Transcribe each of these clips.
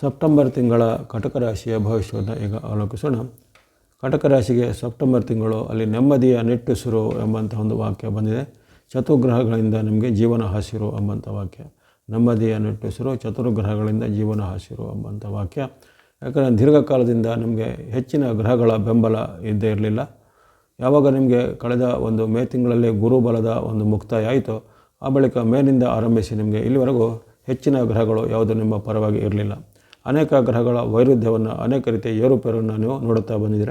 September ತಿಂಗಳ ಕಟಕ ರಾಶಿಯ ಭವಿಷ್ಯವನ್ನು ಈಗ ಅವಲೋಕಿಸೋಣ ಕಟಕ ರಾಶಿಗೆ ಸೆಪ್ಟೆಂಬರ್ ತಿಂಗಳು ಅಲ್ಲಿ ನೆಮ್ಮದಿಯ ನಿಟ್ಟುಸಿರು ಎಂಬಂಥ ಒಂದು ವಾಕ್ಯ ಬಂದಿದೆ. ಚತುರ್ಗ್ರಹಗಳಿಂದ ನಿಮಗೆ ಜೀವನ ಹಸಿರು ಎಂಬಂಥ ವಾಕ್ಯ. ನೆಮ್ಮದಿಯ ನಿಟ್ಟುಸಿರು ಚತುರ್ಗ್ರಹಗಳಿಂದ ಜೀವನ ಹಸಿರು ಎಂಬಂಥ ವಾಕ್ಯ. ಯಾಕಂದರೆ ದೀರ್ಘಕಾಲದಿಂದ ನಿಮಗೆ ಹೆಚ್ಚಿನ ಗ್ರಹಗಳ ಬೆಂಬಲ ಇದ್ದೇ ಇರಲಿಲ್ಲ. ಯಾವಾಗ ನಿಮಗೆ ಕಳೆದ ಒಂದು ಮೇ ತಿಂಗಳಲ್ಲಿ ಗುರುಬಲದ ಒಂದು ಮುಕ್ತಾಯ ಆಯಿತು, ಆ ಬಳಿಕ ಮೇನಿಂದ ಆರಂಭಿಸಿ ನಿಮಗೆ ಇಲ್ಲಿವರೆಗೂ ಹೆಚ್ಚಿನ ಗ್ರಹಗಳು ಯಾವುದು ನಿಮ್ಮ ಪರವಾಗಿ ಇರಲಿಲ್ಲ. ಅನೇಕ ಗ್ರಹಗಳ ವೈರುಧ್ಯವನ್ನು, ಅನೇಕ ರೀತಿಯ ಏರುಪೇರನ್ನು ನೀವು ನೋಡುತ್ತಾ ಬಂದಿದ್ದೀರ?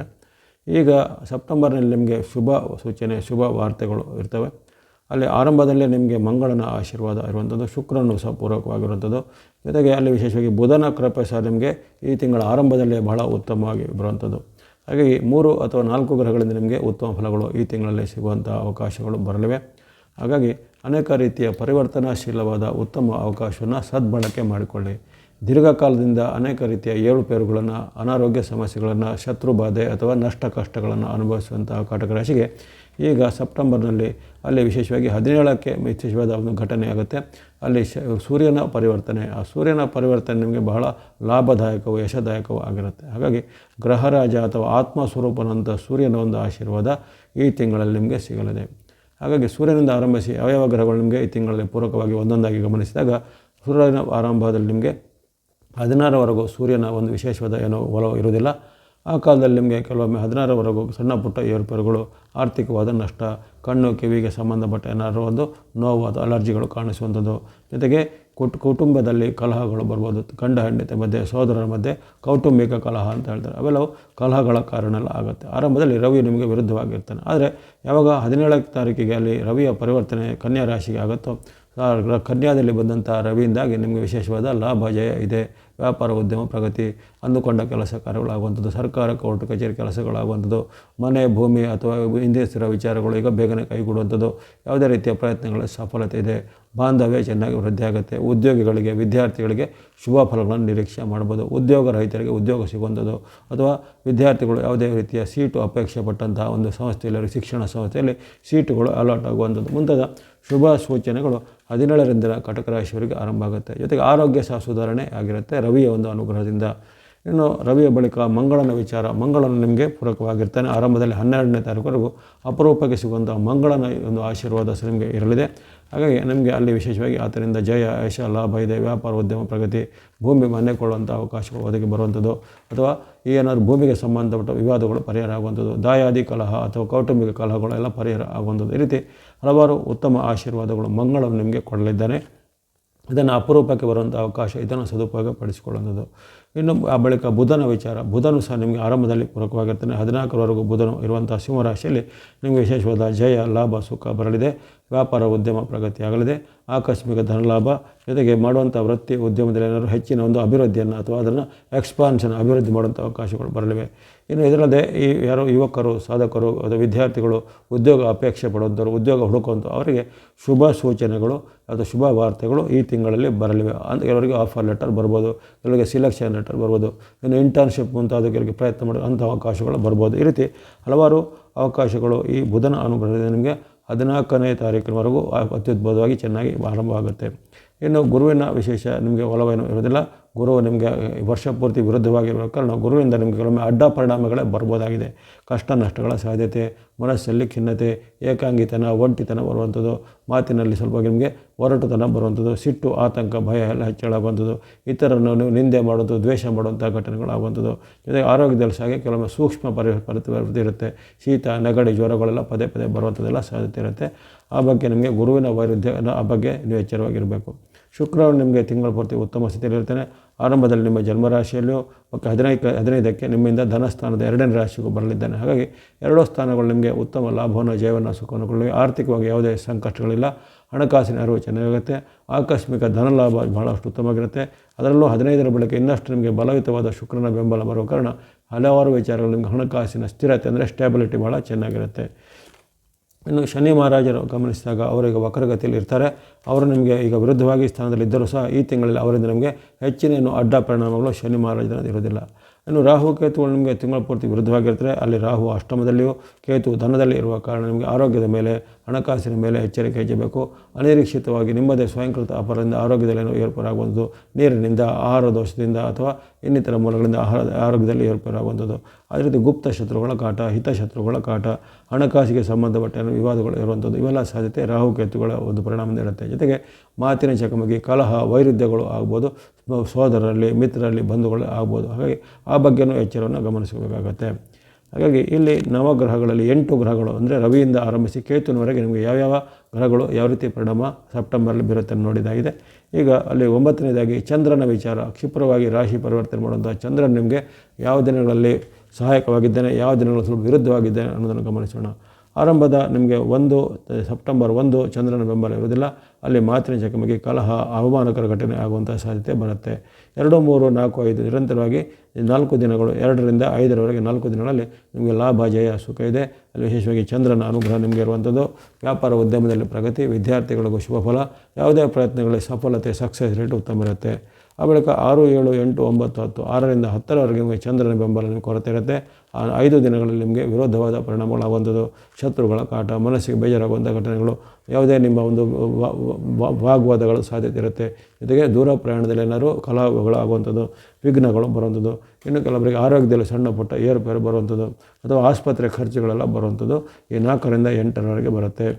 ಈಗ ಸೆಪ್ಟೆಂಬರ್ನಲ್ಲಿ ನಿಮಗೆ ಶುಭ ಸೂಚನೆ, ಶುಭ ವಾರ್ತೆಗಳು ಇರ್ತವೆ. ಅಲ್ಲಿ ಆರಂಭದಲ್ಲೇ ನಿಮಗೆ ಮಂಗಳನ ಆಶೀರ್ವಾದ ಇರುವಂಥದ್ದು, ಶುಕ್ರನು ಸಹ ಪೂರಕವಾಗಿರುವಂಥದ್ದು. ಜೊತೆಗೆ ಅಲ್ಲಿ ವಿಶೇಷವಾಗಿ ಬುಧನ ಕೃಪೆ ಸಹ ನಿಮಗೆ ಈ ತಿಂಗಳ ಆರಂಭದಲ್ಲಿ ಬಹಳ ಉತ್ತಮವಾಗಿ ಬರುವಂಥದ್ದು. ಹಾಗಾಗಿ ಮೂರು ಅಥವಾ ನಾಲ್ಕು ಗ್ರಹಗಳಿಂದ ನಿಮಗೆ ಉತ್ತಮ ಫಲಗಳು ಈ ತಿಂಗಳಲ್ಲಿ ಸಿಗುವಂಥ ಅವಕಾಶಗಳು ಬರಲಿವೆ. ಹಾಗಾಗಿ ಅನೇಕ ರೀತಿಯ ಪರಿವರ್ತನಾಶೀಲವಾದ ಉತ್ತಮ ಅವಕಾಶವನ್ನು ಸದ್ಬಳಕೆ ಮಾಡಿಕೊಳ್ಳಿ. ದೀರ್ಘಕಾಲದಿಂದ ಅನೇಕ ರೀತಿಯ ಏರುಪೇರುಗಳನ್ನು ಅನಾರೋಗ್ಯ ಸಮಸ್ಯೆಗಳನ್ನು, ಶತ್ರು ಬಾಧೆ ಅಥವಾ ನಷ್ಟ ಕಷ್ಟಗಳನ್ನು ಅನುಭವಿಸುವಂತಹ ಕಾಟಕ ರಾಶಿಗೆ ಈಗ ಸೆಪ್ಟೆಂಬರ್ನಲ್ಲಿ ಅಲ್ಲಿ ವಿಶೇಷವಾಗಿ ಹದಿನೇಳಕ್ಕೆ ವಿಶೇಷವಾದ ಒಂದು ಘಟನೆ ಆಗುತ್ತೆ. ಅಲ್ಲಿ ಶ, ಸೂರ್ಯನ ಪರಿವರ್ತನೆ. ಆ ಸೂರ್ಯನ ಪರಿವರ್ತನೆ ನಿಮಗೆ ಬಹಳ ಲಾಭದಾಯಕವೂ ಯಶದಾಯಕವೂ ಆಗಿರುತ್ತೆ. ಹಾಗಾಗಿ ಗ್ರಹರಾಜ ಅಥವಾ ಆತ್ಮ ಸ್ವರೂಪನಂಥ ಸೂರ್ಯನ ಒಂದು ಆಶೀರ್ವಾದ ಈ ತಿಂಗಳಲ್ಲಿ ನಿಮಗೆ ಸಿಗಲಿದೆ. ಹಾಗಾಗಿ ಸೂರ್ಯನಿಂದ ಆರಂಭಿಸಿ ಅವಯವ ಗ್ರಹಗಳು ನಿಮಗೆ ಈ ತಿಂಗಳಲ್ಲಿ ಪೂರಕವಾಗಿ ಒಂದೊಂದಾಗಿ ಗಮನಿಸಿದಾಗ ಸೂರ್ಯನ ಆರಂಭದಲ್ಲಿ ನಿಮಗೆ ಹದಿನಾರವರೆಗೂ ಸೂರ್ಯನ ಒಂದು ವಿಶೇಷವಾದ ಏನೋ ಒಲವು ಇರುವುದಿಲ್ಲ. ಆ ಕಾಲದಲ್ಲಿ ನಿಮಗೆ ಕೆಲವೊಮ್ಮೆ ಹದಿನಾರವರೆಗೂ ಸಣ್ಣ ಪುಟ್ಟ ಏರ್ಪೇರುಗಳು, ಆರ್ಥಿಕವಾದ ನಷ್ಟ, ಕಣ್ಣು, ಕಿವಿಗೆ ಸಂಬಂಧಪಟ್ಟ ಏನಾದರೂ ಒಂದು ನೋವು ಅಥವಾ ಅಲರ್ಜಿಗಳು ಕಾಣಿಸುವಂಥದ್ದು. ಜೊತೆಗೆ ಕುಟ್, ಕುಟುಂಬದಲ್ಲಿ ಕಲಹಗಳು ಬರ್ಬೋದು. ಗಂಡ, ಹೆಂಡತಿ ಮಧ್ಯೆ ಸೋದರರ ಮಧ್ಯೆ ಕೌಟುಂಬಿಕ ಕಲಹ ಅಂತ ಹೇಳ್ತಾರೆ. ಅವೆಲ್ಲವೂ ಕಲಹಗಳ ಕಾರಣ ಎಲ್ಲ ಆಗುತ್ತೆ. ಆರಂಭದಲ್ಲಿ ರವಿ ನಿಮಗೆ ವಿರುದ್ಧವಾಗಿರ್ತಾನೆ. ಆದರೆ ಯಾವಾಗ ಹದಿನೇಳನೇ ತಾರೀಕಿಗೆ ಅಲ್ಲಿ ರವಿಯ ಪರಿವರ್ತನೆ ಕನ್ಯಾ ರಾಶಿಗೆ ಆಗುತ್ತೋ ಕನ್ಯಾದಲ್ಲಿ ಬಂದಂಥ ರವಿಯಿಂದಾಗಿ ನಿಮಗೆ ವಿಶೇಷವಾದ ಲಾಭ ಜಯ ಇದೆ. ವ್ಯಾಪಾರ, ಉದ್ಯಮ, ಪ್ರಗತಿ ಅಂದುಕೊಂಡ ಕೆಲಸ ಕಾರ್ಯಗಳಾಗುವಂಥದ್ದು, ಸರ್ಕಾರ, ಕೋರ್ಟ್, ಕಚೇರಿ ಕೆಲಸಗಳಾಗುವಂಥದ್ದು, ಮನೆ, ಭೂಮಿ ಅಥವಾ ಹಿಂದೆ ಸ್ಥಿರ ವಿಚಾರಗಳು ಈಗ ಬೇಗನೆ ಕೈಗೂಡುವಂಥದ್ದು, ಯಾವುದೇ ರೀತಿಯ ಪ್ರಯತ್ನಗಳ ಸಫಲತೆ ಇದೆ. ಬಾಂಧವ್ಯ ಚೆನ್ನಾಗಿ ವೃದ್ಧಿಯಾಗುತ್ತೆ ಉದ್ಯೋಗಿಗಳಿಗೆ, ವಿದ್ಯಾರ್ಥಿಗಳಿಗೆ ಶುಭ ಫಲಗಳನ್ನು ನಿರೀಕ್ಷೆ ಮಾಡ್ಬೋದು. ಉದ್ಯೋಗ ರಹಿತರಿಗೆ ಉದ್ಯೋಗ ಸಿಗುವಂಥದ್ದು ಅಥವಾ ವಿದ್ಯಾರ್ಥಿಗಳು ಯಾವುದೇ ರೀತಿಯ ಸೀಟು ಅಪೇಕ್ಷೆ ಪಟ್ಟಂತಹ ಒಂದು ಸಂಸ್ಥೆಯಲ್ಲಿ, ಶಿಕ್ಷಣ ಸಂಸ್ಥೆಯಲ್ಲಿ ಸೀಟುಗಳು ಅಲಾಟ್ ಆಗುವಂಥದ್ದು. ಮುಂತಾದ ಶುಭ ಸೂಚನೆಗಳು ಹದಿನೇಳರಿಂದ ಕಟಕ ರಾಶಿಯವರಿಗೆ ಆರಂಭ ಆಗುತ್ತೆ. ಜೊತೆಗೆ ಆರೋಗ್ಯ ಸಹ ಸುಧಾರಣೆ ಆಗಿರುತ್ತೆ. ರವಿಯ ಒಂದು ಅನುಗ್ರಹದಿಂದ ಇನ್ನು ರವಿಯ ಬಳಿಕ ಮಂಗಳನ ವಿಚಾರ ಮಂಗಳನ ನಿಮಗೆ ಪೂರಕವಾಗಿರ್ತಾನೆ. ಆರಂಭದಲ್ಲಿ ಹನ್ನೆರಡನೇ ತಾರೀಕುವರೆಗೂ ಅಪರೂಪಕ್ಕೆ ಸಿಗುವಂಥ ಮಂಗಳನ ಒಂದು ಆಶೀರ್ವಾದ ನಿಮಗೆ ಇರಲಿದೆ. ಹಾಗಾಗಿ ನಿಮಗೆ ಅಲ್ಲಿ ವಿಶೇಷವಾಗಿ ಆತನಿಂದ ಜಯ ಯಶ ಲಾಭ ಇದೆ. ವ್ಯಾಪಾರ, ಉದ್ಯಮ, ಪ್ರಗತಿ, ಭೂಮಿ ಮನೆ ಕೊಳ್ಳುವಂಥ ಅವಕಾಶಗಳು ಒದಗಿ ಬರುವಂಥದ್ದು. ಅಥವಾ ಏನಾದರೂ ಭೂಮಿಗೆ ಸಂಬಂಧಪಟ್ಟ ವಿವಾದಗಳು ಪರಿಹಾರ ಆಗುವಂಥದ್ದು. ದಾಯಾದಿ ಕಲಹ ಅಥವಾ ಕೌಟುಂಬಿಕ ಕಲಹಗಳು ಎಲ್ಲ ಪರಿಹಾರ ಆಗುವಂಥದ್ದು. ಈ ರೀತಿ ಹಲವಾರು ಉತ್ತಮ ಆಶೀರ್ವಾದಗಳು ಮಂಗಳನು ನಿಮಗೆ ಕೊಡಲಿದ್ದಾನೆ. ಇದನ್ನು ಅಪರೂಪಕ್ಕೆ ಬರುವಂಥ ಅವಕಾಶ ಇದನ್ನು ಸದುಪಯೋಗ ಪಡಿಸಿಕೊಳ್ಳುವಂಥದ್ದು ಇನ್ನು ಆ ಬಳಿಕ ಬುಧನ ವಿಚಾರ. ಬುಧನು ಸಹ ನಿಮಗೆ ಆರಂಭದಲ್ಲಿ ಪೂರಕವಾಗಿರ್ತಾನೆ. ಹದಿನಾಲ್ಕರವರೆಗೂ ಬುಧನು ಇರುವಂಥ ಸಿಂಹರಾಶಿಯಲ್ಲಿ ನಿಮಗೆ ವಿಶೇಷವಾದ ಜಯ, ಲಾಭ, ಸುಖ ಬರಲಿದೆ. ವ್ಯಾಪಾರ, ಉದ್ಯಮ ಪ್ರಗತಿಯಾಗಲಿದೆ ಆಕಸ್ಮಿಕ ಧನಲಾಭ ಜೊತೆಗೆ ಮಾಡುವಂಥ ವೃತ್ತಿ, ಉದ್ಯಮದಲ್ಲಿ ಏನಾದರೂ ಹೆಚ್ಚಿನ ಒಂದು ಅಭಿವೃದ್ಧಿಯನ್ನು ಅಥವಾ ಅದನ್ನು ಎಕ್ಸ್ಪಾನ್ಷನ್ ಅಭಿವೃದ್ಧಿ ಮಾಡುವಂಥ ಅವಕಾಶಗಳು ಬರಲಿವೆ. ಇನ್ನು ಇದರಲ್ಲದೆ ಈ ಯಾರೋ ಯುವಕರು, ಸಾಧಕರು ಅಥವಾ ವಿದ್ಯಾರ್ಥಿಗಳು ಉದ್ಯೋಗ ಅಪೇಕ್ಷೆ ಪಡುವಂಥವ್ರು, ಉದ್ಯೋಗ ಹುಡುಕುವಂಥ ಅವರಿಗೆ ಶುಭ ಸೂಚನೆಗಳು ಅಥವಾ ಶುಭ ವಾರ್ತೆಗಳು ಈ ತಿಂಗಳಲ್ಲಿ ಬರಲಿವೆ. ಅಂತ ಕೆಲವರಿಗೆ ಆಫರ್ ಲೆಟರ್ ಬರ್ಬೋದು, ಕೆಲವರಿಗೆ ಸಿಲೆಕ್ಷನ್ ಲೆಟರ್ ಬರ್ಬೋದು, ಇನ್ನು ಇಂಟರ್ನ್ಶಿಪ್ ಮುಂತಾದವರಿಗೆ ಪ್ರಯತ್ನ ಮಾಡೋ ಅಂಥ ಅವಕಾಶಗಳು ಬರ್ಬೋದು. ಈ ರೀತಿ ಹಲವಾರು ಅವಕಾಶಗಳು ಈ ಬುಧನ ಅನುಗ್ರಹದಿಂದ ನಿಮಗೆ ಹದಿನಾಲ್ಕನೇ ತಾರೀಕಿನವರೆಗೂ ಅತ್ಯದ್ಭುತವಾಗಿ ಚೆನ್ನಾಗಿ ಆರಂಭವಾಗುತ್ತೆ. ಇನ್ನು ಗುರುವಿನ ವಿಶೇಷ ನಿಮಗೆ ಒಲವೇನು ಇರೋದಿಲ್ಲ ಗುರು ನಿಮಗೆ ವರ್ಷ ಪೂರ್ತಿ ವಿರುದ್ಧವಾಗಿರುವ ಕಾರಣ ಗುರುವಿಂದ ನಿಮಗೆ ಕೆಲವೊಮ್ಮೆ ಅಡ್ಡ ಪರಿಣಾಮಗಳೇ ಬರ್ಬೋದಾಗಿದೆ. ಕಷ್ಟ ನಷ್ಟಗಳ ಸಾಧ್ಯತೆ, ಮನಸ್ಸಲ್ಲಿ ಖಿನ್ನತೆ, ಏಕಾಂಗಿತನ, ಒಂಟಿತನ ಬರುವಂಥದ್ದು, ಮಾತಿನಲ್ಲಿ ಸ್ವಲ್ಪ ನಿಮಗೆ ಒರಟುತನ ಬರುವಂಥದ್ದು, ಸಿಟ್ಟು, ಆತಂಕ, ಭಯ ಎಲ್ಲ ಹೆಚ್ಚಳಾಗುವಂಥದ್ದು ಇತರನ್ನು ನೀವು ನಿಂದೆ ಮಾಡೋದು ದ್ವೇಷ ಮಾಡುವಂಥ ಘಟನೆಗಳಾಗುವಂಥದ್ದು, ಜೊತೆಗೆ ಆರೋಗ್ಯದಲ್ಲಿ ಸಹ ಕೆಲವೊಮ್ಮೆ ಸೂಕ್ಷ್ಮ ಪರಿ ಇರುತ್ತೆ. ಶೀತ, ನೆಗಡಿ, ಜ್ವರಗಳೆಲ್ಲ ಪದೇ ಪದೇ ಬರುವಂಥದ್ದೆಲ್ಲ ಸಾಧ್ಯತೆ ಇರುತ್ತೆ. ಆ ಬಗ್ಗೆ ನಿಮಗೆ ಗುರುವಿನ ವೈರುಧ್ಯ ಆ ಬಗ್ಗೆ ನೀವು ಎಚ್ಚರವಾಗಿರಬೇಕು. ಶುಕ್ರವಾರ ನಿಮಗೆ ತಿಂಗಳ ಪೂರ್ತಿ ಉತ್ತಮ ಸ್ಥಿತಿಯಲ್ಲಿರ್ತಾನೆ ಆರಂಭದಲ್ಲಿ ನಿಮ್ಮ ಜನ್ಮರಾಶಿಯಲ್ಲೂ ಮತ್ತು ಹದಿನೈದು, ಹದಿನೈದಕ್ಕೆ ನಿಮ್ಮಿಂದ ಧನಸ್ಥಾನದ ಎರಡನೇ ರಾಶಿಗೂ ಬರಲಿದ್ದಾನೆ. ಹಾಗಾಗಿ ಎರಡೂ ಸ್ಥಾನಗಳು ನಿಮಗೆ ಉತ್ತಮ ಲಾಭವನ್ನು, ಜಯವನ್ನು, ಸುಖವನ್ನು ಕೊಡಲಿವೆ. ಆರ್ಥಿಕವಾಗಿ ಯಾವುದೇ ಸಂಕಷ್ಟಗಳಿಲ್ಲ. ಹಣಕಾಸಿನ ಅರಿವು ಚೆನ್ನಾಗಿರುತ್ತೆ. ಆಕಸ್ಮಿಕ ಧನಲಾಭ ಬಹಳಷ್ಟು ಉತ್ತಮವಾಗಿರುತ್ತೆ. ಅದರಲ್ಲೂ ಹದಿನೈದರ ಬಳಿಕ ಇನ್ನಷ್ಟು ನಿಮಗೆ ಬಲಯುತವಾದ ಶುಕ್ರನ ಬೆಂಬಲ ಬರುವ ಕಾರಣ ಹಲವಾರು ವಿಚಾರಗಳು ನಿಮಗೆ ಹಣಕಾಸಿನ ಸ್ಥಿರತೆ ಅಂದರೆ ಸ್ಟೇಬಿಲಿಟಿ ಭಾಳ ಚೆನ್ನಾಗಿರುತ್ತೆ. ಇನ್ನು ಶನಿ ಮಹಾರಾಜರು ಗಮನಿಸಿದಾಗ ಅವರೀಗ ವಕ್ರಗತಿಯಲ್ಲಿ ಇರ್ತಾರೆ. ಅವರು ನಿಮಗೆ ಈಗ ವಿರುದ್ಧವಾಗಿ ಸ್ಥಾನದಲ್ಲಿ ಇದ್ದರೂ ಸಹ ಈ ತಿಂಗಳಲ್ಲಿ ಅವರಿಂದ ನಿಮಗೆ ಹೆಚ್ಚಿನ ಏನು ಅಡ್ಡ ಪರಿಣಾಮಗಳು ಶನಿ ಮಹಾರಾಜರ ಇರೋದಿಲ್ಲ ಇನ್ನು ರಾಹು ಕೇತುಗಳು ನಿಮಗೆ ತಿಂಗಳ ಪೂರ್ತಿ ವಿರುದ್ಧವಾಗಿರ್ತಾರೆ. ಅಲ್ಲಿ ರಾಹು ಅಷ್ಟಮದಲ್ಲಿಯೂ ಕೇತು ಧನದಲ್ಲಿ ಇರುವ ಕಾರಣ ನಿಮಗೆ ಆರೋಗ್ಯದ ಮೇಲೆ ಹಣಕಾಸಿನ ಮೇಲೆ ಎಚ್ಚರಿಕೆ ಹೆಚ್ಚಬೇಕು ಅನಿರೀಕ್ಷಿತವಾಗಿ ನಿಮ್ಮದೇ ಸ್ವಯಂಕೃತ ಅಪರದಿಂದ ಆರೋಗ್ಯದಲ್ಲಿ ಏರ್ಪಡಾಗುವಂಥದ್ದು. ನೀರಿನಿಂದ, ಆಹಾರ ದೋಷದಿಂದ ಅಥವಾ ಇನ್ನಿತರ ಮೂಲಗಳಿಂದ ಆಹಾರ, ಆರೋಗ್ಯದಲ್ಲಿ ಏರ್ಪಡಾಗುವಂಥದ್ದು. ಅದೇ ರೀತಿ ಗುಪ್ತ ಶತ್ರುಗಳ ಕಾಟ, ಹಿತಶತ್ರುಗಳ ಕಾಟ, ಹಣಕಾಸಿಗೆ ಸಂಬಂಧಪಟ್ಟ ವಿವಾದಗಳು ಇರುವಂಥದ್ದು. ಇವೆಲ್ಲ ಸಾಧ್ಯತೆ ರಾಹುಕೇತುಗಳ ಒಂದು ಪರಿಣಾಮ ನೀಡುತ್ತೆ ಜೊತೆಗೆ ಮಾತಿನ ಚಕಮಕಿ, ಕಲಹ, ವೈರುಧ್ಯಗಳು ಆಗ್ಬೋದು. ಸೋದರರಲ್ಲಿ, ಮಿತ್ರರಲ್ಲಿ ಬಂಧುಗಳು ಆಗ್ಬೋದು. ಹಾಗಾಗಿ ಆ ಬಗ್ಗೆನೂ ಎಚ್ಚರವನ್ನು ಗಮನಿಸಬೇಕಾಗತ್ತೆ ಹಾಗಾಗಿ ಇಲ್ಲಿ ನವಗ್ರಹಗಳಲ್ಲಿ ಎಂಟು ಗ್ರಹಗಳು ಅಂದರೆ ರವಿಯಿಂದ ಆರಂಭಿಸಿ ಕೇತುನವರೆಗೆ ನಿಮಗೆ ಯಾವ್ಯಾವ ಗ್ರಹಗಳು ಯಾವ ರೀತಿ ಪರಿಣಾಮ ಸೆಪ್ಟೆಂಬರಲ್ಲಿ ಬೀರುತ್ತೆ ನೋಡಿದಾಗಿದೆ. ಈಗ ಅಲ್ಲಿ ಒಂಬತ್ತನೇದಾಗಿ ಚಂದ್ರನ ವಿಚಾರ, ಕ್ಷಿಪ್ರವಾಗಿ ರಾಶಿ ಪರಿವರ್ತನೆ ಮಾಡುವಂಥ ಚಂದ್ರನ ನಿಮಗೆ ಯಾವ ದಿನಗಳಲ್ಲಿ ಸಹಾಯಕವಾಗಿದ್ದಾನೆ, ಯಾವ ದಿನಗಳು ಸ್ವಲ್ಪ ವಿರುದ್ಧವಾಗಿದ್ದಾನೆ ಅನ್ನೋದನ್ನು ಗಮನಿಸೋಣ. ಆರಂಭದ ನಿಮಗೆ ಒಂದು, ಸೆಪ್ಟೆಂಬರ್ ಒಂದು ಚಂದ್ರನ ಬೆಂಬಲ ಇರುವುದಿಲ್ಲ. ಅಲ್ಲಿ ಮಾತಿನ ಚಕಮಕಿ, ಕಲಹ, ಅವಮಾನಕರ ಘಟನೆ ಆಗುವಂಥ ಸಾಧ್ಯತೆ ಬರುತ್ತೆ. ಎರಡು, ಮೂರು, ನಾಲ್ಕು, ಐದು ನಿರಂತರವಾಗಿ ನಾಲ್ಕು ದಿನಗಳು, ಎರಡರಿಂದ ಐದರವರೆಗೆ ನಾಲ್ಕು ದಿನಗಳಲ್ಲಿ ನಿಮಗೆ ಲಾಭ, ಜಯ, ಸುಖ ಇದೆ. ಅಲ್ಲಿ ವಿಶೇಷವಾಗಿ ಚಂದ್ರನ ಅನುಗ್ರಹ ನಿಮಗೆ ಇರುವಂಥದ್ದು. ವ್ಯಾಪಾರ ಉದ್ಯಮದಲ್ಲಿ ಪ್ರಗತಿ, ವಿದ್ಯಾರ್ಥಿಗಳಿಗೂ ಶುಭ ಫಲ. ಯಾವುದೇ ಪ್ರಯತ್ನಗಳಲ್ಲಿ ಸಫಲತೆ ಸಕ್ಸಸ್ ರೇಟ್ ಉತ್ತಮ ಇರುತ್ತೆ. ಆ ಬಳಿಕ ಆರು, ಏಳು, ಎಂಟು, ಒಂಬತ್ತು, ಹತ್ತು, ಆರರಿಂದ ಹತ್ತರವರೆಗೆ ನಿಮಗೆ ಚಂದ್ರನ ಬೆಂಬಲ ನಿಮಗೆ ಕೊರತೆ ಇರುತ್ತೆ. ಆ ಐದು ದಿನಗಳಲ್ಲಿ ನಿಮಗೆ ವಿರೋಧವಾದ ಪರಿಣಾಮಗಳಾಗುವಂಥದ್ದು, ಶತ್ರುಗಳ ಕಾಟ, ಮನಸ್ಸಿಗೆ ಬೇಜಾರಾಗುವಂಥ ಘಟನೆಗಳು, ಯಾವುದೇ ನಿಮ್ಮ ಒಂದು ವಾಗ್ವಾದಗಳು ಸಾಧ್ಯತೆ ಇರುತ್ತೆ. ಜೊತೆಗೆ ದೂರ ಪ್ರಯಾಣದಲ್ಲಿ ಏನಾದ್ರು ಕಲಾಗಳಾಗುವಂಥದ್ದು ವಿಘ್ನಗಳು ಬರುವಂಥದ್ದು, ಇನ್ನು ಕೆಲವರಿಗೆ ಆರೋಗ್ಯದಲ್ಲಿ ಸಣ್ಣ ಪುಟ್ಟ ಏರುಪೇರು ಬರುವಂಥದ್ದು, ಅಥವಾ ಆಸ್ಪತ್ರೆ ಖರ್ಚುಗಳೆಲ್ಲ ಬರುವಂಥದ್ದು ಈ ನಾಲ್ಕರಿಂದ ಎಂಟರವರೆಗೆ ಬರುತ್ತೆ.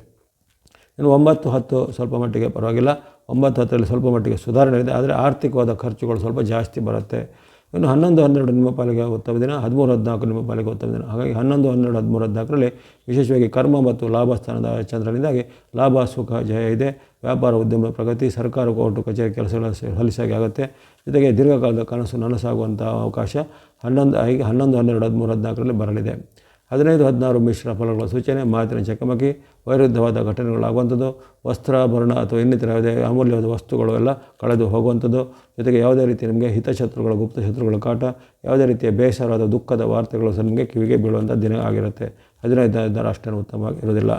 ಇನ್ನು ಒಂಬತ್ತು, ಹತ್ತು ಸ್ವಲ್ಪ ಮಟ್ಟಿಗೆ ಪರವಾಗಿಲ್ಲ. ಒಂಬತ್ತು ಹತ್ತರಲ್ಲಿ ಸ್ವಲ್ಪ ಮಟ್ಟಿಗೆ ಸುಧಾರಣೆ ಇದೆ ಆದರೆ ಆರ್ಥಿಕವಾದ ಖರ್ಚುಗಳು ಸ್ವಲ್ಪ ಜಾಸ್ತಿ ಬರುತ್ತೆ. ಇನ್ನು ಹನ್ನೊಂದು, ಹನ್ನೆರಡು ನಿಮ್ಮ ಪಾಲಿಗೆ ಉತ್ತಮ ದಿನ, ಹದಿಮೂರು, ಹದಿನಾಲ್ಕು ನಿಮ್ಮ ಪಾಲಿಗೆ ಉತ್ತಮ ದಿನ. ಹಾಗಾಗಿ ಹನ್ನೊಂದು, ಹನ್ನೆರಡು, ಹದಿಮೂರು, ಹದಿನಾಲ್ಕರಲ್ಲಿ ವಿಶೇಷವಾಗಿ ಕರ್ಮ ಮತ್ತು ಲಾಭ ಸ್ಥಾನದ ಚಂದ್ರನಿಂದಾಗಿ ಲಾಭ, ಸುಖ, ಜಯ ಇದೆ. ವ್ಯಾಪಾರ, ಉದ್ಯಮ, ಪ್ರಗತಿ, ಸರ್ಕಾರ, ಕೋರ್ಟು, ಕಚೇರಿ ಕೆಲಸಗಳ ಸಲೀಸಾಗಿ ಆಗುತ್ತೆ. ಜೊತೆಗೆ ದೀರ್ಘಕಾಲದ ಕನಸು ನನಸಾಗುವಂಥ ಅವಕಾಶ ಹನ್ನೊಂದು ಐ ಹನ್ನೊಂದು, ಹನ್ನೆರಡು, ಹದಿಮೂರು, ಹದಿನಾಲ್ಕರಲ್ಲಿ ಬರಲಿದೆ. ಹದಿನೈದು, ಹದಿನಾರು ಮಿಶ್ರ ಫಲಗಳ ಸೂಚನೆ, ಮಾತಿನ ಚಕಮಕಿ, ವೈರುದ್ಧವಾದ ಘಟನೆಗಳಾಗುವಂಥದ್ದು ವಸ್ತ್ರಾಭರಣ ಅಥವಾ ಇನ್ನಿತರ ಯಾವುದೇ ಅಮೂಲ್ಯವಾದ ವಸ್ತುಗಳು ಎಲ್ಲ ಕಳೆದು ಹೋಗುವಂಥದ್ದು. ಜೊತೆಗೆ ಯಾವುದೇ ರೀತಿ ನಿಮಗೆ ಹಿತಶತ್ರುಗಳ, ಗುಪ್ತ ಶತ್ರುಗಳ ಕಾಟ, ಯಾವುದೇ ರೀತಿಯ ಬೇಸರವಾದ, ದುಃಖದ ವಾರ್ತೆಗಳು ಸಹ ನಿಮಗೆ ಕಿವಿಗೆ ಬೀಳುವಂಥ ದಿನ ಆಗಿರುತ್ತೆ. ಹದಿನೈದು ಹದಿನಾರು ಅಷ್ಟೇನು ಉತ್ತಮವಾಗಿ ಇರೋದಿಲ್ಲ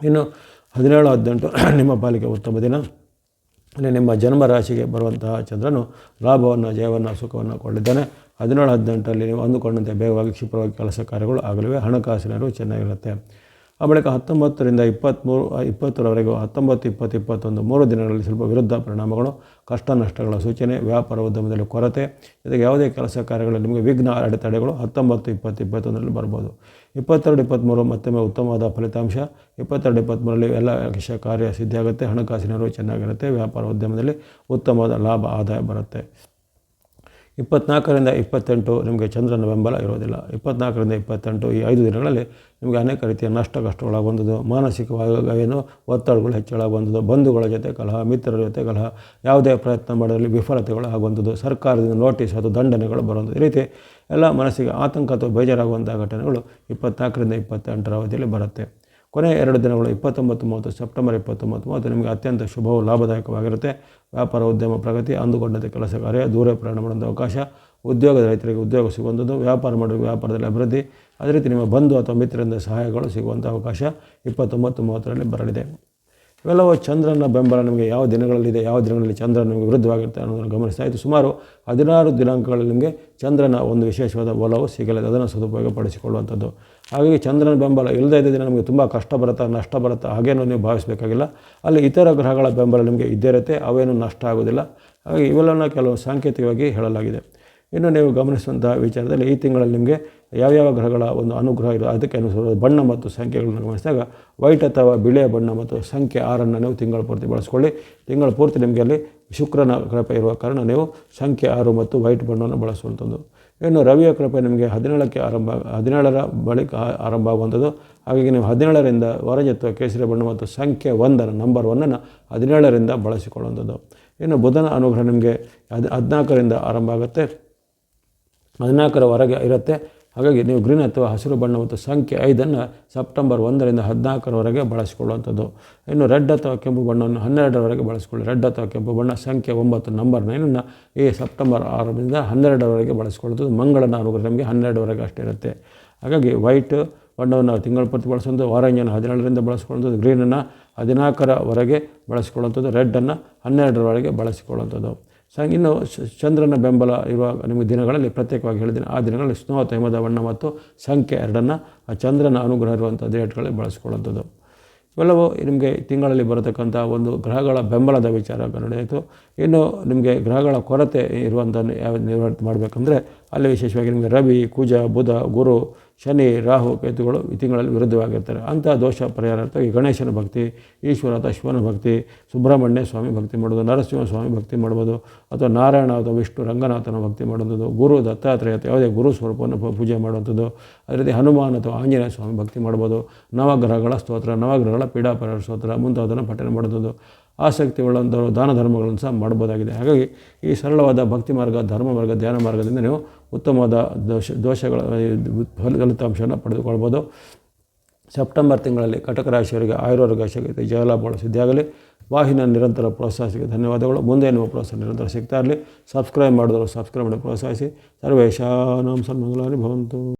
ಇನ್ನು ಹದಿನೇಳು, ಹದಿನೆಂಟು, ನಿಮ್ಮ ಪಾಲಿಗೆ ಉತ್ತಮ ದಿನ. ಅಲ್ಲಿ ನಿಮ್ಮ ಜನ್ಮ ರಾಶಿಗೆ ಬರುವಂತಹ ಚಂದ್ರನು ಲಾಭವನ್ನು, ಜಯವನ್ನು, ಸುಖವನ್ನು ಕೊಂಡಿದ್ದಾನೆ ಹದಿನೇಳು ಹದಿನೆಂಟರಲ್ಲಿ ನೀವು ಅಂದುಕೊಂಡಂತೆ ಬೇಗವಾಗಿ ಕ್ಷಿಪ್ರವಾಗಿ ಕೆಲಸ ಕಾರ್ಯಗಳು ಆಗಲಿವೆ. ಹಣಕಾಸಿನ ಅರಿವು ಚೆನ್ನಾಗಿರುತ್ತೆ ಆ ಬಳಿಕ ಹತ್ತೊಂಬತ್ತರಿಂದ ಇಪ್ಪತ್ತ್ಮೂರು ಇಪ್ಪತ್ತರವರೆಗೂ ಹತ್ತೊಂಬತ್ತು, ಇಪ್ಪತ್ತು, ಇಪ್ಪತ್ತೊಂದು, ಮೂರು ದಿನಗಳಲ್ಲಿ ಸ್ವಲ್ಪ ವಿರುದ್ಧ ಪರಿಣಾಮಗಳು, ಕಷ್ಟ ನಷ್ಟಗಳ ಸೂಚನೆ, ವ್ಯಾಪಾರ ಉದ್ಯಮದಲ್ಲಿ ಕೊರತೆ ಜೊತೆಗೆ ಯಾವುದೇ ಕೆಲಸ ಕಾರ್ಯಗಳಲ್ಲಿ ನಿಮಗೆ ವಿಘ್ನ, ಅಡೆತಡೆಗಳು ಹತ್ತೊಂಬತ್ತು, ಇಪ್ಪತ್ತು, ಇಪ್ಪತ್ತೊಂದರಲ್ಲಿ ಬರ್ಬೋದು. ಇಪ್ಪತ್ತೆರಡು, ಇಪ್ಪತ್ತ್ಮೂರು ಮತ್ತೊಮ್ಮೆ ಉತ್ತಮವಾದ ಫಲಿತಾಂಶ. ಇಪ್ಪತ್ತೆರಡು ಇಪ್ಪತ್ತ್ಮೂರಲ್ಲಿ ಎಲ್ಲ ಕೆಲಸ ಕಾರ್ಯ ಸಿದ್ಧಿಯಾಗುತ್ತೆ. ಹಣಕಾಸಿನ ಅರಿವು ಚೆನ್ನಾಗಿರುತ್ತೆ ವ್ಯಾಪಾರ ಉದ್ಯಮದಲ್ಲಿ ಉತ್ತಮವಾದ ಲಾಭ, ಆದಾಯ ಬರುತ್ತೆ. ಇಪ್ಪತ್ನಾಲ್ಕರಿಂದ ಇಪ್ಪತ್ತೆಂಟು ನಿಮಗೆ ಚಂದ್ರನ ಬೆಂಬಲ ಇರೋದಿಲ್ಲ. ಇಪ್ಪತ್ನಾಲ್ಕರಿಂದ ಇಪ್ಪತ್ತೆಂಟು ಈ ಐದು ದಿನಗಳಲ್ಲಿ ನಿಮಗೆ ಅನೇಕ ರೀತಿಯ ನಷ್ಟ ಕಷ್ಟಗಳಾಗುವಂಥದ್ದು ಮಾನಸಿಕವಾಗಿ ಏನು ಒತ್ತಡಗಳು ಹೆಚ್ಚಳಾಗುವಂಥದ್ದು ಬಂಧುಗಳ ಜೊತೆ ಕಲಹ, ಮಿತ್ರರ ಜೊತೆ ಕಲಹ, ಯಾವುದೇ ಪ್ರಯತ್ನ ಮಾಡೋದ್ರಲ್ಲಿ ವಿಫಲತೆಗಳು ಆಗುವಂಥದ್ದು. ಸರ್ಕಾರದಿಂದ ನೋಟಿಸ್ ಅಥವಾ ದಂಡನೆಗಳು ಬರುವಂಥದ್ದು. ಈ ರೀತಿ ಎಲ್ಲ ಮನಸ್ಸಿಗೆ ಆತಂಕ ಅಥವಾ ಬೇಜಾರಾಗುವಂಥ ಘಟನೆಗಳು ಇಪ್ಪತ್ನಾಲ್ಕರಿಂದ ಇಪ್ಪತ್ತೆಂಟರ ಅವಧಿಯಲ್ಲಿ ಬರುತ್ತೆ. ಕೊನೆಯ ಎರಡು ದಿನಗಳು, ಇಪ್ಪತ್ತೊಂಬತ್ತು ಮೂವತ್ತು, ಸೆಪ್ಟೆಂಬರ್ ಇಪ್ಪತ್ತೊಂಬತ್ತು ಮೂವತ್ತು ನಿಮಗೆ ಅತ್ಯಂತ ಶುಭವು ಲಾಭದಾಯಕವಾಗಿರುತ್ತೆ. ವ್ಯಾಪಾರ, ಉದ್ಯಮ, ಪ್ರಗತಿ, ಅಂದುಕೊಂಡಂತೆ ಕೆಲಸ ಕಾರ್ಯ, ದೂರ ಪ್ರಯಾಣ ಮಾಡುವಂಥ ಅವಕಾಶ, ಉದ್ಯೋಗದ ರೈತರಿಗೆ ಉದ್ಯೋಗ ಸಿಗುವಂಥದ್ದು, ವ್ಯಾಪಾರ ಮಾಡುವ ವ್ಯಾಪಾರದಲ್ಲಿ ಅಭಿವೃದ್ಧಿ, ಅದೇ ರೀತಿ ನಿಮ್ಮ ಬಂಧು ಅಥವಾ ಮಿತ್ರರಿಂದ ಸಹಾಯಗಳು ಸಿಗುವಂಥ ಅವಕಾಶ ಇಪ್ಪತ್ತೊಂಬತ್ತು ಮೂವತ್ತರಲ್ಲಿ ಬರಲಿದೆ. ಇವೆಲ್ಲವೂ ಚಂದ್ರನ ಬೆಂಬಲ ನಿಮಗೆ ಯಾವ ದಿನಗಳಲ್ಲಿದೆ, ಯಾವ ದಿನಗಳಲ್ಲಿ ಚಂದ್ರ ನಿಮಗೆ ವಿರುದ್ಧವಾಗಿರುತ್ತೆ ಅನ್ನೋದನ್ನು ಗಮನಿಸ್ತಾ ಇತ್ತು. ಸುಮಾರು ಹದಿನಾರು ದಿನಾಂಕಗಳಲ್ಲಿ ನಿಮಗೆ ಚಂದ್ರನ ಒಂದು ವಿಶೇಷವಾದ ಒಲವು ಸಿಗಲಿದೆ, ಅದನ್ನು ಸದುಪಯೋಗಪಡಿಸಿಕೊಳ್ಳುವಂಥದ್ದು. ಹಾಗಾಗಿ ಚಂದ್ರನ ಬೆಂಬಲ ಇಲ್ಲದೇ ಇದ್ದ ದಿನ ನಮಗೆ ತುಂಬ ಕಷ್ಟ ಬರುತ್ತಾ, ನಷ್ಟ ಬರುತ್ತಾ ಹಾಗೇನು ನೀವು ಭಾವಿಸಬೇಕಾಗಿಲ್ಲ. ಅಲ್ಲಿ ಇತರ ಗ್ರಹಗಳ ಬೆಂಬಲ ನಿಮಗೆ ಇದ್ದೇ ಇರುತ್ತೆ, ಅವೇನು ನಷ್ಟ ಆಗೋದಿಲ್ಲ. ಹಾಗಾಗಿ ಇವೆಲ್ಲವನ್ನು ಕೆಲವು ಸಾಂಕೇತಿಕವಾಗಿ ಹೇಳಲಾಗಿದೆ. ಇನ್ನು ನೀವು ಗಮನಿಸುವಂತಹ ವಿಚಾರದಲ್ಲಿ ಈ ತಿಂಗಳಲ್ಲಿ ನಿಮಗೆ ಯಾವ್ಯಾವ ಗ್ರಹಗಳ ಒಂದು ಅನುಗ್ರಹ ಇರೋ ಅದಕ್ಕೆ ಅನುಸರಿಸಿದ ಬಣ್ಣ ಮತ್ತು ಸಂಖ್ಯೆಗಳನ್ನು ಗಮನಿಸಿದಾಗ ವೈಟ್ ಅಥವಾ ಬಿಳಿಯ ಬಣ್ಣ ಮತ್ತು ಸಂಖ್ಯೆ ಆರನ್ನು ನೀವು ತಿಂಗಳ ಪೂರ್ತಿ ಬಳಸ್ಕೊಳ್ಳಿ. ತಿಂಗಳ ಪೂರ್ತಿ ನಿಮಗೆ ಅಲ್ಲಿ ಶುಕ್ರನ ಕೃಪೆ ಇರುವ ಕಾರಣ ನೀವು ಸಂಖ್ಯೆ ಆರು ಮತ್ತು ವೈಟ್ ಬಣ್ಣವನ್ನು ಬಳಸುವಂಥದ್ದು. ಇನ್ನು ರವಿಯ ಕೃಪೆ ನಿಮಗೆ ಹದಿನೇಳಕ್ಕೆ ಆರಂಭ, ಹದಿನೇಳರ ಬಳಿಕ ಆರಂಭ ಆಗುವಂಥದ್ದು. ಹಾಗಾಗಿ ನೀವು ಹದಿನೇಳರಿಂದ ವರಜತ್ವ ಕೇಸರಿ ಬಣ್ಣ ಮತ್ತು ಸಂಖ್ಯೆ ಒಂದರ ನಂಬರ್ ಒನ್ನನ್ನು ಹದಿನೇಳರಿಂದ ಬಳಸಿಕೊಳ್ಳುವಂಥದ್ದು. ಇನ್ನು ಬುಧನ ಅನುಗ್ರಹ ನಿಮಗೆ ಹದ್, ಹದಿನಾಲ್ಕರಿಂದ ಆರಂಭ ಆಗುತ್ತೆ. ಹದಿನಾಲ್ಕರವರೆಗೆ ಇರುತ್ತೆ. ಹಾಗಾಗಿ ನೀವು ಗ್ರೀನ್ ಅಥವಾ ಹಸಿರು ಬಣ್ಣ ಮತ್ತು ಸಂಖ್ಯೆ ಐದನ್ನು ಸೆಪ್ಟೆಂಬರ್ ಒಂದರಿಂದ ಹದಿನಾಲ್ಕರವರೆಗೆ ಬಳಸಿಕೊಳ್ಳುವಂಥದ್ದು. ಇನ್ನು ರೆಡ್ ಅಥವಾ ಕೆಂಪು ಬಣ್ಣವನ್ನು ಹನ್ನೆರಡರವರೆಗೆ ಬಳಸಿಕೊಳ್ಳಿ. ರೆಡ್ ಅಥವಾ ಕೆಂಪು ಬಣ್ಣ ಸಂಖ್ಯೆ ಒಂಬತ್ತು ನಂಬರ್ ನೈನನ್ನು ಈ ಸೆಪ್ಟೆಂಬರ್ ಆರರಿಂದ ಹನ್ನೆರಡರವರೆಗೆ ಬಳಸಿಕೊಳ್ಳುತ್ತದೆ ಮಂಗಳನ ಅನುಗ್ರಹ ನಮಗೆ ಹನ್ನೆರಡರವರೆಗೆ ಅಷ್ಟೇ ಇರುತ್ತೆ. ಹಾಗಾಗಿ ವೈಟ್ ಬಣ್ಣವನ್ನು ತಿಂಗಳ ಪ್ರತಿ ಬಳಸುವಂಥದ್ದು, ಆರೆಂಜನ್ನು ಹದಿನೇಳರಿಂದ ಬಳಸ್ಕೊಳ್ಳುವಂಥದ್ದು, ಗ್ರೀನನ್ನು ಹದಿನಾಲ್ಕರವರೆಗೆ ಬಳಸ್ಕೊಳ್ಳುವಂಥದ್ದು, ರೆಡ್ಡನ್ನು ಹನ್ನೆರಡರವರೆಗೆ ಬಳಸಿಕೊಳ್ಳುವಂಥದ್ದು. ಸ ಇನ್ನು ಚಂದ್ರನ ಬೆಂಬಲ ಇರುವ ನಿಮಗೆ ದಿನಗಳಲ್ಲಿ ಪ್ರತ್ಯೇಕವಾಗಿ ಹೇಳಿದ್ದೀನಿ. ಆ ದಿನಗಳಲ್ಲಿ ಸ್ನೋ ಅಥವಾ ಹಿಮದ ಬಣ್ಣ ಮತ್ತು ಸಂಖ್ಯೆ ಎರಡನ್ನು ಆ ಚಂದ್ರನ ಅನುಗ್ರಹ ಇರುವಂಥ ಡೇಟ್ಗಳಲ್ಲಿ ಬಳಸ್ಕೊಳ್ಳುವಂಥದ್ದು. ಇವೆಲ್ಲವೂ ನಿಮಗೆ ತಿಂಗಳಲ್ಲಿ ಬರತಕ್ಕಂಥ ಒಂದು ಗ್ರಹಗಳ ಬೆಂಬಲದ ವಿಚಾರ ನಡೆಯಿತು ಇನ್ನು ನಿಮಗೆ ಗ್ರಹಗಳ ಕೊರತೆ ಇರುವಂಥ ಯಾವ, ನಿರ್ವಹಣೆ ಮಾಡಬೇಕಂದ್ರೆ ಅಲ್ಲಿ ವಿಶೇಷವಾಗಿ ನಿಮಗೆ ರವಿ, ಕುಜ, ಬುಧ, ಗುರು ಶನಿ, ರಾಹು, ಕೇತುಗಳು ಈ ತಿಂಗಳಲ್ಲಿ ವಿರುದ್ಧವಾಗಿರ್ತಾರೆ. ಅಂಥ ದೋಷ ಪರಿಹಾರಾರ್ಥವಾಗಿ ಗಣೇಶನ ಭಕ್ತಿ, ಈಶ್ವರ ಅಥವಾ ಶಿವನ ಭಕ್ತಿ, ಸುಬ್ರಹ್ಮಣ್ಯ ಸ್ವಾಮಿ ಭಕ್ತಿ ಮಾಡೋದು ನರಸಿಂಹ ಸ್ವಾಮಿ ಭಕ್ತಿ ಮಾಡ್ಬೋದು ಅಥವಾ ನಾರಾಯಣ ಅಥವಾ ವಿಷ್ಣು ರಂಗನಾಥನ ಭಕ್ತಿ ಮಾಡುವಂಥದ್ದು, ಗುರು ದತ್ತಾತ್ರೇಯ ಯಾವುದೇ ಗುರು ಸ್ವರೂಪವನ್ನು ಪೂಜೆ ಮಾಡುವಂಥದ್ದು, ಅದೇ ರೀತಿ ಹನುಮಾನ್ ಅಥವಾ ಆಂಜನೇಯ ಸ್ವಾಮಿ ಭಕ್ತಿ ಮಾಡ್ಬೋದು ನವಗ್ರಹಗಳ ಸ್ತೋತ್ರ, ನವಗ್ರಹಗಳ ಪೀಡಾಪರ ಸ್ತೋತ್ರ, ಮುಂತಾದನ್ನು ಪಠನೆ ಮಾಡುವಂಥದ್ದು. ಆಸಕ್ತಿ ಉಳ್ಳಂಥವರು ದಾನ ಧರ್ಮಗಳನ್ನು ಸಹ ಮಾಡ್ಬೋದಾಗಿದೆ ಹಾಗಾಗಿ ಈ ಸರಳವಾದ ಭಕ್ತಿ ಮಾರ್ಗ, ಧರ್ಮ ಮಾರ್ಗ, ಧ್ಯಾನ ಮಾರ್ಗದಿಂದ ನೀವು ಉತ್ತಮವಾದ ದೋಷ, ದೋಷಗಳ ಫಲ- ಫಲಿತಾಂಶವನ್ನು ಪಡೆದುಕೊಳ್ಬೋದು. ಸೆಪ್ಟೆಂಬರ್ ತಿಂಗಳಲ್ಲಿ ಕಟಕ ರಾಶಿಯವರಿಗೆ ಆಯುರ್ವರ್ಗ ಸಿಗುತ್ತೆ ಜಯಲಾಭಗಳು ಸಿದ್ಧಿಯಾಗಲಿ ವಾಹಿನ ನಿರಂತರ ಪ್ರೋತ್ಸಾಹಿಸಿಗೆ ಧನ್ಯವಾದಗಳು. ಮುಂದೆ ನಿಮ್ಮ ಪ್ರೋತ್ಸಾಹ ನಿರಂತರ ಸಿಗ್ತಾ ಇರಲಿ. ಸಬ್ಸ್ಕ್ರೈಬ್ ಮಾಡಿದವರು ಸಬ್ಸ್ಕ್ರೈಬ್ ಮಾಡಿ ಪ್ರೋತ್ಸಾಹಿಸಿ. ಸರ್ವೇಶಾನಾಂ ಸನ್ಮಂಗಲಾನಿ ಭವಂತು.